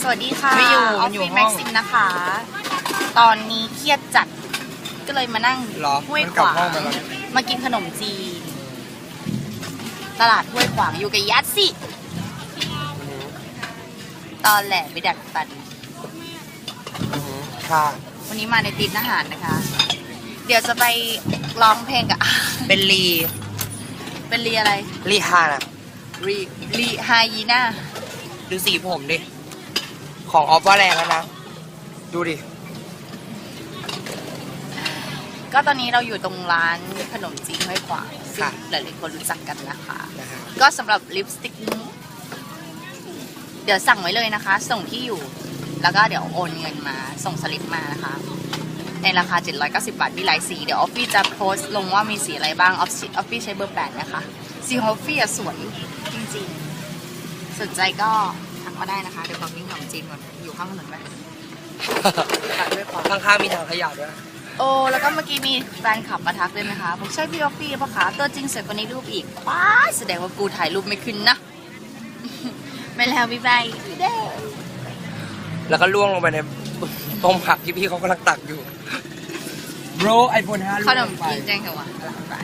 สวัสดีค่ะไม่อยู่ออฟมันอยู่ฟิศห้แม็อกงซิมนะคะ ตอนนี้เครียดจัด ก็เลยมานั่งเหรอห้วยมันขกลับวางห้องมาแล้ว มากินขนมจีน ตลาดห้วยขวางอยู่กับยัดสิ ตอนแหละไปดัดฟันอือหือค่ะ วันนี้มาในตีนอาหารนะคะ เดี๋ยวจะไปร้องเพลงกับ เป็นลีเป็นรีอะไร ลีฮานะรีรีไฮยีน่าดูสีผมดิ ของออฟว่าแรงแล้วนะ ดูดิ ก็ตอนนี้เราอยู่ตรงร้านขนมจีนห้วยขวางซึ่งค่ะหลายๆคนรู้จักกันนะคะ นะฮะก็สำหรับลิปสติกนี้เดี๋ยวสั่งไว้เลยนะคะ ส่งที่อยู่ แล้วก็เดี๋ยวโอนเงินมา ส่งสลิปมานะคะ ในราคา 790 บาท มีหลายสี เดี๋ยวออฟฟี่จะโพสต์ลงว่ามีสีอะไรบ้าง ออฟฟี่ออฟฟี่ใช้เบอร์8นะคะ สีของออฟฟี่อะสวยจริงๆ สนใจก็ทัก มาได้นะคะ เดี๋ยวขอกินขนมจีนก่อน อยู่ข้างถนนไหมตัดด้วยความข้างๆมีถังขยะด้วย โอ้ แล้วก็เมื่อกี้มีแฟนคลับมาทักด้วยนะคะ บอกใช่พี่ออฟฟี่ปะคะ ตัวจริงสวยกว่าในรูปอีกป้ายแสดงว่ากูถ่ายรูปไม่ขึ้นนะ ไม่แล้วพี่ใบพี่เด้แล้วก็ล่วงลงไปในต้มผักที่พี่เขากำลังตักอยู่ bro iPhone 5ขนมจีนแจ้งเถอะวะอร่อยไป